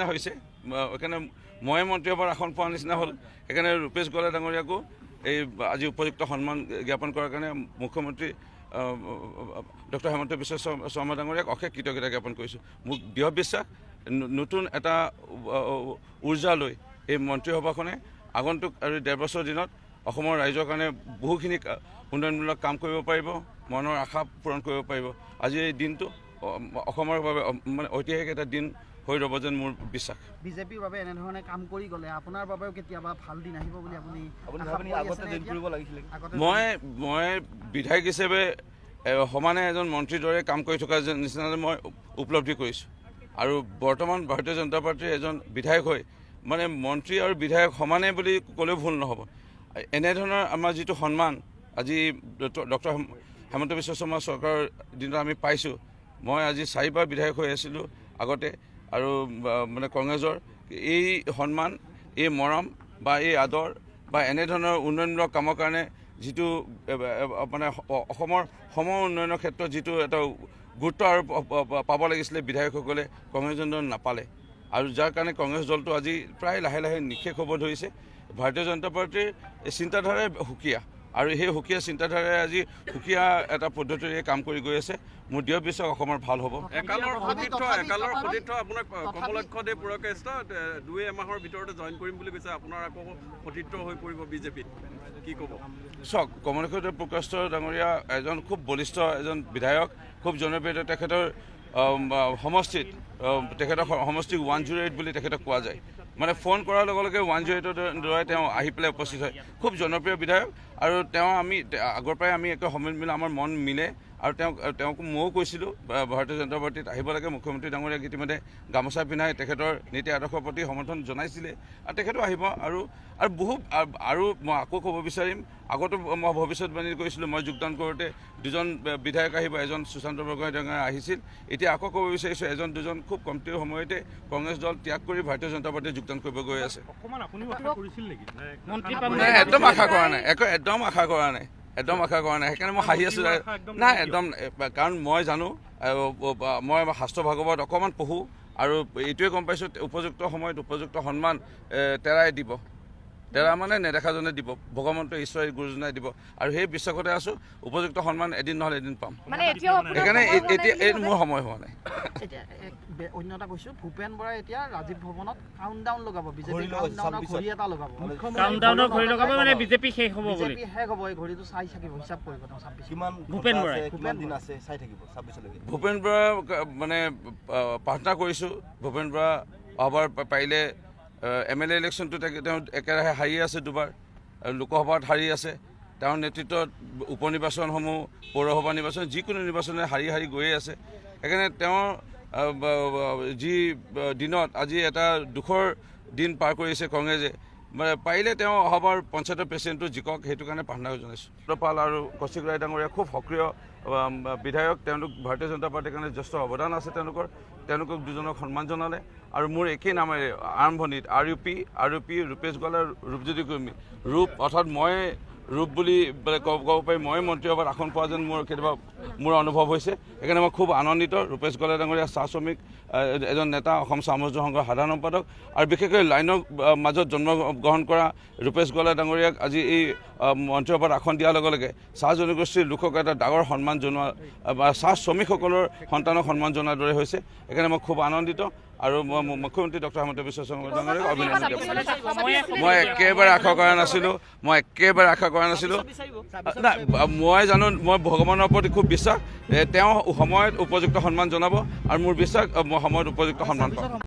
নিচিনা হৈছে। সেইকাৰণে ময়ে মন্ত্ৰী সভাৰ আসন পোৱাৰ নিচিনা হ'ল। সেইকাৰণে ৰূপেশ গোৱালা ডাঙৰীয়াকো এই আজি উপযুক্ত সন্মান জ্ঞাপন কৰাৰ কাৰণে মুখ্যমন্ত্ৰী ডক্টৰ হেমন্ত বিশ্ব শৰ্মা- ডাঙৰীয়াক অশেষ কৃতজ্ঞতা জ্ঞাপন কৰিছোঁ। মোক দৃঢ় বিশ্বাস নতুন এটা উৰ্জা লৈ এই মন্ত্ৰীসভাখনে আগন্তুক আৰু ডেৰ বছৰ দিনত অসমৰ ৰাইজৰ কাৰণে বহুখিনি উন্নয়নমূলক কাম কৰিব পাৰিব মনৰ আশা পূৰণ কৰিব পাৰিব। আজি এই দিনটো অসমৰ বাবে মানে ঐতিহাসিক এটা দিন হৈ ৰ'ব যেন মোৰ বিশ্বাস। বিজেপিৰ বাবে এনেধৰণে কাম কৰি গ'লে আপোনাৰ বাবেও কেতিয়াবা ভাল দিন আহিব বুলি আপুনি মই মই বিধায়ক হিচাপে সমানে এজন মন্ত্ৰীৰ দৰে কাম কৰি থকা যেন নিচিনা মই উপলব্ধি কৰিছোঁ। আৰু বৰ্তমান ভাৰতীয় জনতা পাৰ্টীৰ এজন বিধায়ক হৈ মানে মন্ত্ৰী আৰু বিধায়ক সমানে বুলি ক'লেও ভুল নহ'ব। এনেধৰণৰ আমাৰ যিটো সন্মান আজি ডক্টৰ হেমন্ত বিশ্ব শৰ্মা চৰকাৰৰ দিনত আমি পাইছোঁ। মই আজি চাৰিবাৰ বিধায়ক হৈ আছিলোঁ আগতে। আৰু মানে কংগ্ৰেছৰ এই সন্মান এই মৰম বা এই আদৰ বা এনেধৰণৰ উন্নয়নমূলক কামৰ কাৰণে যিটো মানে অসমৰ সম উন্নয়নৰ ক্ষেত্ৰত যিটো এটা গুৰুত্ব আৰু পাব লাগিছিলে বিধায়কসকলে কংগ্ৰেছ দলে নাপালে। আৰু যাৰ কাৰণে কংগ্ৰেছ দলটো আজি প্ৰায় লাহে লাহে নিশেষ হ'ব ধৰিছে। ভাৰতীয় জনতা পাৰ্টীৰ চিন্তাধাৰাই সুকীয়া। আৰু সেই সুকীয়া চিন্তাধাৰাই আজি সুকীয়া এটা পদ্ধতিৰে কাম কৰি গৈ আছে। মোৰ দৃঢ় বিশ্বাস অসমৰ ভাল হ'ব। একালৰ সতীৰ্থ একালৰ সতীৰ্থ আপোনাক তথাপি- কমলক্ষ দেৱ পুৰকাষ্ট দুই এমাহৰ ভিতৰতে জইন কৰিম বুলি কৈছে। আপোনাৰ আকৌ সতীৰ্থ হৈ পৰিব বিজেপিত। কি ক'ব? চাওক প্ৰকাশ ডাঙৰীয়া এজন খুব বলিষ্ঠ এজন বিধায়ক খুব জনপ্ৰিয় তেখেতৰ সমষ্টিত তেখেতৰ স- সমষ্টিক ওৱান জিৰ' এইট বুলি তেখেতক কোৱা যায়। মানে ফোন কৰাৰ লগে লগে ওৱান জিৰ' এইটৰ দ্বাৰাই তেওঁ আহি পেলাই উপস্থিত হয়। খুব জনপ্ৰিয় বিধায়ক। আৰু তেওঁ আমি আগৰ পৰাই আমি একে সমিল মিলে আমাৰ মন মিলে। আৰু তেওঁক তেওঁক ময়ো কৈছিলোঁ ভাৰতীয় জনতা পাৰ্টীত আহিব লাগে মুখ্যমন্ত্ৰী ডাঙৰীয়াক ইতিমধ্যে গামোচা পিন্ধাই তেখেতৰ নীতি আদৰ্শৰ প্ৰতি সমৰ্থন জনাইছিলে আৰু তেখেতো আহিব আৰু আৰু বহু আৰু- মই আকৌ ক'ব বিচাৰিম আগতো মই ভৱিষ্যতবাণী কৰিছিলোঁ মই যোগদান কৰোঁতে দুজন বিধায়ক আহিব এজন সুশান্ত বৰগোহাঁই ডাঙৰীয়া আহিছিল এতিয়া আকৌ ক'ব বিচাৰিছোঁ এজন দুজন খুব কমটি সময়তে কংগ্ৰেছ দল ত্যাগ কৰি ভাৰতীয় জনতা পাৰ্টীত যোগদান কৰিব গৈ আছে। একদম আশা কৰা নাই একো একদম আশা কৰা নাই। একদম আশা কৰা নাই। সেইকাৰণে মই হাঁহি আছোঁ। নাই একদম কাৰণ মই জানো মই শাস্ত্ৰ ভাগৱত অকণমান পঢ়োঁ আৰু এইটোৱে গম পাইছোঁ উপযুক্ত সময়ত উপযুক্ত সন্মান তেৰাই দিব। তেৰা মানে নেদেখাজনে দিব ভগৱন্ত ঈশ্বৰ গুৰুজনাই দিব। আৰু সেই বিশ্বাসতে আছোঁ উপযুক্ত সন্মান এদিন নহ'লে এদিন পাম। সেইকাৰণে এতিয়া এই? মোৰ সময় হোৱা নাই। অন্য এটা কৈছোঁ ভূপেন বৰাই এতিয়া ৰাজীৱ ভৱনত কাউণ্টডাউন লগাব বিজেপি ঘড়ী লগাব, কাউণ্টডাউনৰ 26 ঘড়ী এটা লগাব। কাউণ্টডাউনৰ ঘড়ী লগাব মানে বিজেপি শেষ হ'ব বুলি? বিজেপি শেষ হ'ব এই ঘড়ীটো চাই থাকিব হিচাপ কৰিব তেওঁ ছাব্বিছ কিমান ভূপেন বৰাই। কিমান দিন আছে চাই থাকিব ছাব্বিছলৈকে। ভূপেন বৰা মানে প্ৰাৰ্থনা কৰিছোঁ ভূপেন বৰা অহাবাৰ পাৰিলে এম এল এ ইলেকশ্যনটো তেওঁ একেৰাহে হাৰি আছে দুবাৰ লোকসভাত হাৰি আছে। তেওঁৰ নেতৃত্বত উপ নিৰ্বাচনসমূহ পৌৰসভা নিৰ্বাচন যিকোনো নিৰ্বাচনে হাৰি হাৰি গৈয়ে আছে। সেইকাৰণে ব- যি দিনত আজি এটা দুখৰ দিন পাৰ কৰিছে কংগ্ৰেছে পাৰিলে তেওঁ অহাবাৰ পঞ্চায়তৰ প্ৰেচিডেণ্টটো জিকক সেইটো কাৰণে প্ৰাৰ্থনা জনাইছোঁ। পাল আৰু কৌশিক ৰায় ডাঙৰীয়া খুব সক্ৰিয় বিধায়ক তেওঁলোক ভাৰতীয় জনতা পাৰ্টীৰ কাৰণে যথেষ্ট অৱদান আছে তেওঁলোকৰ তেওঁলোকক দুজনক সন্মান জনালে। আৰু মোৰ একেই নামেৰে আৰম্ভণিত R U P R U P Rupesh Gowala Rupjyoti কৰ্মী। ৰূপ অৰ্থাৎ মই ৰূপ বুলি ক'ব পাৰি মই মন্ত্ৰী সভাত আসন পোৱা যেন মোৰ কেতিয়াবা মোৰ অনুভৱ হৈছে। সেইকাৰণে মই খুব আনন্দিত ৰূপেশ গোৱালা ডাঙৰীয়া চাহ শ্ৰমিক এজন নেতা অসম সামঞ্জস্য সংঘৰ সাধাৰণ সম্পাদক আৰু বিশেষকৈ লাইনৰ মাজত জন্মগ্ৰহণ কৰা ৰূপেশ গোৱালা ডাঙৰীয়াক আজি এই মন্ত্ৰীসভাত আসন দিয়াৰ লগে লগে চাহ জনগোষ্ঠীৰ লোকক এটা ডাঙৰ সন্মান জনোৱা বা চাহ শ্ৰমিকসকলৰ সন্তানক সন্মান জনোৱাৰ দৰে হৈছে। সেইকাৰণে মই খুব আনন্দিত। আৰু মই মু- মুখ্যমন্ত্ৰী ডক্টৰ হিমন্ত বিশ্ব শৰ্মা ডাঙৰীয়াক অভিনন্দন জ্ঞাপন মই একেবাৰে আশা কৰা নাছিলোঁ মই একেবাৰে আশা কৰা নাছিলোঁ। নাই মই জানো মই ভগৱানৰ প্ৰতি খুব বিশ্বাস তেওঁ সময়ত উপযুক্ত সন্মান জনাব আৰু মোৰ বিশ্বাস মই সময়ত উপযুক্ত সন্মান পাম।